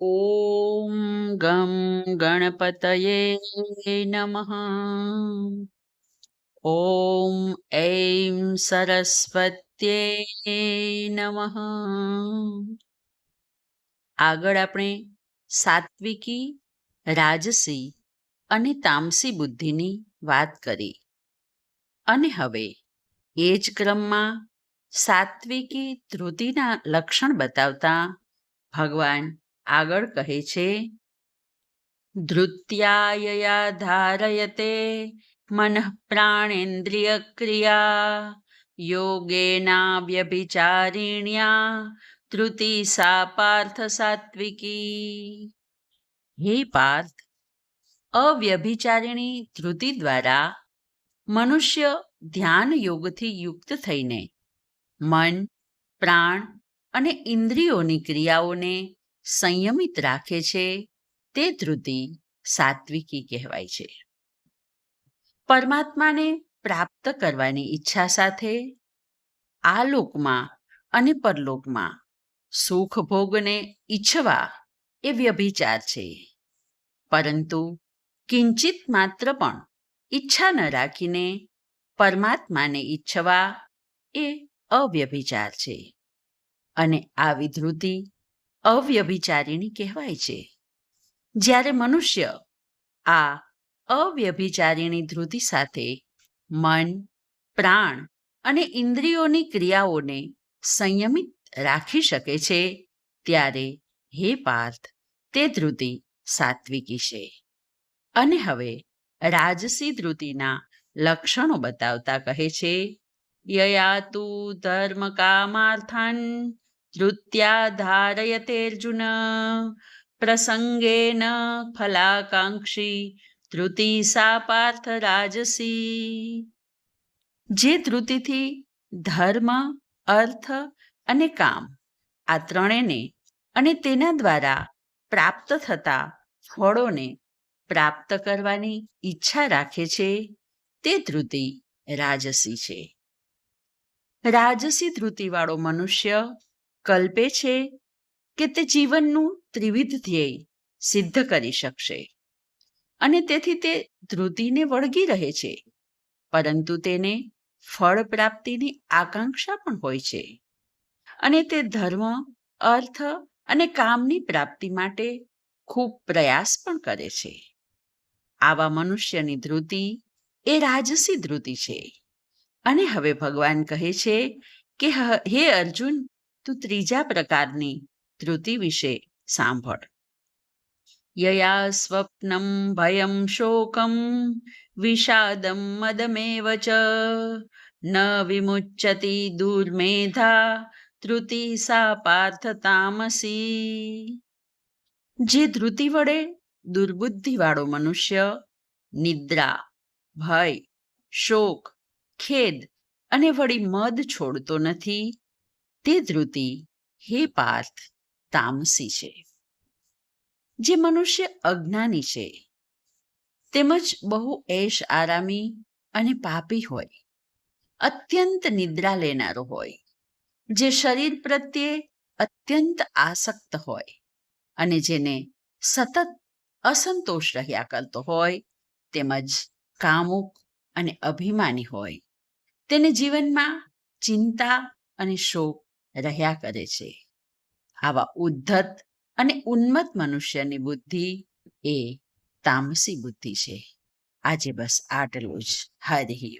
ઓમ ગમ ગણપતયે નમઃ ઓમ ઐમ સરસ્વત્યે નમઃ આગળ આપણે સાત્વિકી, રાજસી અને તામસી બુદ્ધિની વાત કરી. અને હવે એ જ ક્રમમાં સાત્વિકી ધૃતિના લક્ષણ બતાવતા ભગવાન આગળ કહે છે, ધૃત્યાયયા ધારયતે મનઃ પ્રાણેન્દ્રિય ક્રિયા, યોગેના વ્યભિચારિણ્યા ધૃતિ સા પાર્થ સાત્વિકી. હે પાર્થ, અવ્યભિચારિણી ધૃતિ દ્વારા મનુષ્ય ધ્યાન યોગથી યુક્ત થઈને મન, પ્રાણ અને ઇન્દ્રિયોની ક્રિયાઓને સંયમિત રાખે છે તે ધૃતિ સાત્વિકી કહેવાય છે. પરમાત્માને પ્રાપ્ત કરવાની ઈચ્છા સાથે આ લોકમાં અને પરલોકમાં સુખ ભોગને ઈચ્છવા એ વ્યભિચાર છે. પરંતુ કિંચિત માત્ર પણ ઈચ્છા ન રાખીને પરમાત્માને ઈચ્છવા એ અવ્યભિચાર છે. અને આ વિધૃતિ અવ્યભિચારીણી કહેવાય છે. જ્યારે મનુષ્ય આ અવ્યભિચારીણી ધૃતિ સાથે મન, પ્રાણ અને ઇન્દ્રિયોની ક્રિયાઓને સંયમિત રાખી શકે છે, ત્યારે હે પાર્થ, તે ધૃતિ સાત્વિકી છે. અને હવે રાજસી ધૃતિના લક્ષણો બતાવતા કહે છે યયા તુ ધર્મ કામાર્થાન ધૃત્યા ધારયતેર્જુન પ્રસંગેન ફલાકાંક્ષી ધૃતિ સા પાર્થ રાજસી જે ધૃતિથી ધર્મ અર્થ અને કામ આ ત્રણેને અને તેના દ્વારા પ્રાપ્ત થતા ફળોને પ્રાપ્ત કરવાની ઈચ્છા રાખે છે, તે ધૃતિ રાજસી છે. રાજસી ધૃતિવાળો મનુષ્ય કલ્પે છે કે તે જીવનનું ત્રિવિધ ધ્યેય સિદ્ધ કરી શકશે. અને તેથી તે ધ્રુતિને વળગી રહે છે. પરંતુ તેને ફળ પ્રાપ્તિની આકાંક્ષા પણ હોય છે. અને તે ધર્મ, અર્થ અને કામની પ્રાપ્તિ માટે ખૂબ પ્રયાસ પણ કરે છે. આવા મનુષ્યની ધૃતિ એ રાજસી ધૃતિ છે. અને હવે ભગવાન કહે છે કે હે અર્જુન તું ત્રીજા પ્રકારની ધૃતિ વિશે સાંભળ. યયા સ્વપ્નમ ભયમ શોકમ વિષાદમ મદમેવ ચ. ન વિમુચ્યતિ દુર્મેધા ધૃતિ સા પાર્થ તામસી. જે ધૃતિ વડે દુર્બુદ્ધિવાળો મનુષ્ય, નિદ્રા, ભય, શોક, ખેદ અને વળી મદ છોડતો નથી તે ધૃતિ હે પાર્થ તામસી છે. જે મનુષ્ય અજ્ઞાની છે, તેમજ બહુ એશ આરામી અને પાપી હોય, અત્યંત નિદ્રા લેનારો હોય, જે શરીર પ્રત્યે અત્યંત આસક્ત હોય અને જેને સતત અસંતોષ રહ્યા કરતો હોય, તેમજ કામુક અને અભિમાની હોય, તેને જીવનમાં ચિંતા અને શોક રહ્યા કરે છે. આવા ઉદ્ધત અને ઉન્મત્ત મનુષ્યની બુદ્ધિ એ તામસી બુદ્ધિ છે. આજે બસ આટલું જ. હરિ